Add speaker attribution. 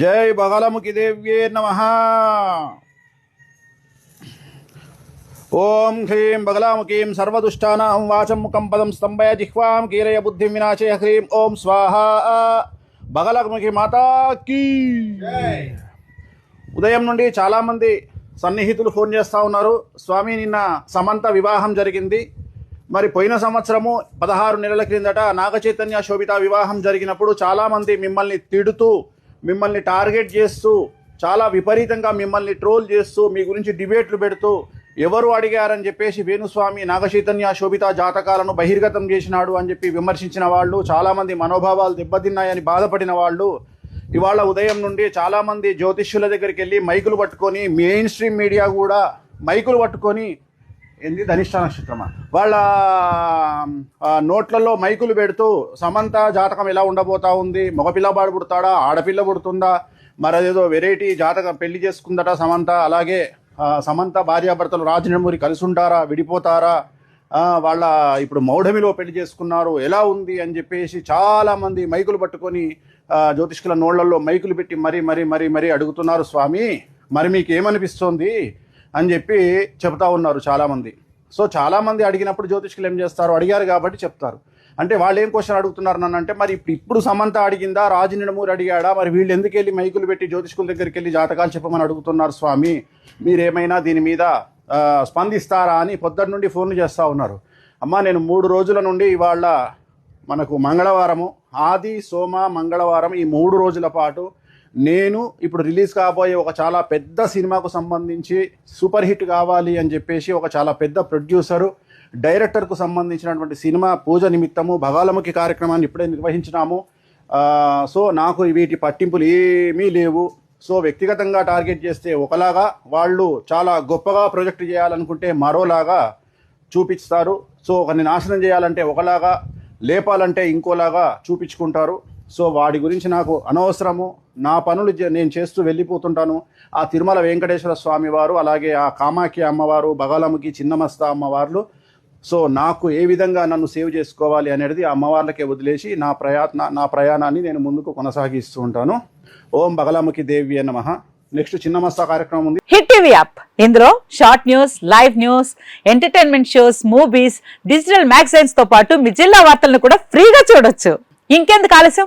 Speaker 1: జై బగలముఖి దేవ్యే నమ. ఓం హ్రీం బగలాముఖీం సర్వదుష్టానాం వాచం ముఖం పదం స్తంభయ జిహ్వాం కీలయ బుద్ధిం వినాశయ హ్రీం. ఓం స్వాహ. బగలముఖి మాతాకి ఉదయం నుండి చాలామంది సన్నిహితులు ఫోన్ చేస్తూ ఉన్నారు. స్వామి నిన్న సమంత వివాహం జరిగింది. మరి పోయిన సంవత్సరము పదహారు నెలల క్రిందట నాగచైతన్య శోభిత వివాహం జరిగినప్పుడు చాలామంది మిమ్మల్ని తిడుతూ మిమ్మల్ని టార్గెట్ చేస్తూ చాలా విపరీతంగా మిమ్మల్ని ట్రోల్ చేస్తూ మీ గురించి డిబేట్లు పెడుతూ ఎవరు అడిగారని చెప్పేసి వేణుస్వామి నాగచైతన్య శోభిత జాతకాలను బహిర్గతం చేసినాడు అని చెప్పి విమర్శించిన వాళ్ళు చాలామంది మనోభావాలు దెబ్బతిన్నాయని బాధపడిన వాళ్ళు ఇవాళ ఉదయం నుండి చాలామంది జ్యోతిష్యుల దగ్గరికి వెళ్ళి మైకులు పట్టుకొని మెయిన్ స్ట్రీమ్ మీడియా కూడా మైకులు పట్టుకొని ఏంది? ధనిష్ట నక్షత్రమా? వాళ్ళ నోట్లలో మైకులు పెడుతూ సమంత జాతకం ఎలా ఉండబోతా ఉంది? మగపిల్లవాడు పుడతాడా? ఆడపిల్ల పుడుతుందా? మరి అదేదో వెరైటీ జాతకం పెళ్ళి చేసుకుందట సమంత. అలాగే సమంత భార్యాభర్తలు రాజనమూరి కలిసి ఉంటారా విడిపోతారా వాళ్ళ ఇప్పుడు మౌఢమిలో పెళ్ళి చేసుకున్నారు. ఎలా ఉంది అని చెప్పేసి చాలామంది మైకులు పట్టుకొని జ్యోతిష్కుల నోళ్ళలో మైకులు పెట్టి మరీ మరీ మరీ మరీ అడుగుతున్నారు. స్వామి మరి మీకు ఏమనిపిస్తోంది అని చెప్పి చెప్తా ఉన్నారు చాలామంది. సో చాలామంది అడిగినప్పుడు జ్యోతిష్కులు ఏం చేస్తారు? అడిగారు కాబట్టి చెప్తారు. అంటే వాళ్ళు ఏం క్వశ్చన్ అడుగుతున్నారు నన్ను అంటే మరి ఇప్పుడు ఇప్పుడు సమంత అడిగిందా? రాజు నిడమూరి అడిగాడా? మరి వీళ్ళు ఎందుకు వెళ్ళి మైకులు పెట్టి జ్యోతిష్కుల దగ్గరికి వెళ్ళి జాతకాలు చెప్పమని అడుగుతున్నారు స్వామి? మీరేమైనా దీని మీద స్పందిస్తారా? అని పొద్దున్న నుండి ఫోన్లు చేస్తూ ఉన్నారు. అమ్మా నేను మూడు రోజుల నుండి ఇవాళ మనకు మంగళవారము. ఆది సోమ మంగళవారం ఈ మూడు రోజుల పాటు నేను ఇప్పుడు రిలీజ్ కాబోయే ఒక చాలా పెద్ద సినిమాకు సంబంధించి సూపర్ హిట్ కావాలి అని చెప్పేసి ఒక చాలా పెద్ద ప్రొడ్యూసరు డైరెక్టర్కు సంబంధించినటువంటి సినిమా పూజ నిమిత్తము భగాలముఖి కార్యక్రమాన్ని ఇప్పుడే నిర్వహించినాము. సో నాకు వీటి పట్టింపులు ఏమీ లేవు. సో వ్యక్తిగతంగా టార్గెట్ చేస్తే ఒకలాగా వాళ్ళు చాలా గొప్పగా ప్రొజెక్ట్ చేయాలనుకుంటే మరోలాగా చూపిస్తారు. సో ఒకరిని నాశనం చేయాలంటే ఒకలాగా లేపాలంటే ఇంకోలాగా చూపించుకుంటారు. సో వాడి గురించి నాకు అనవసరము. నా పనులు చే- నేను చేస్తూ వెళ్ళిపోతుంటాను. ఆ తిరుమల వెంకటేశ్వర స్వామి వారు అలాగే ఆ కామాఖ్య అమ్మవారు బగాలముఖి చిన్నమస్త అమ్మవార్లు సో నాకు ఏ విధంగా నన్ను సేవ్ చేసుకోవాలి అనేది ఆ అమ్మవార్లకే వదిలేసి నా ప్రయత్న నా ప్రయాణాన్ని నేను ముందుకు కొనసాగిస్తూ ఉంటాను. ఓం బగలాముఖి దేవి నమ. నెక్స్ట్ చిన్నమస్త కార్యక్రమం ఉంది.
Speaker 2: Hit TV app. ఇందులో short news live news entertainment shows movies digital మ్యాగజైన్స్తో పాటు మీ జిల్లా వార్తలను కూడా ఫ్రీగా చూడొచ్చు. ఇంకెందుకు ఆలస్యం?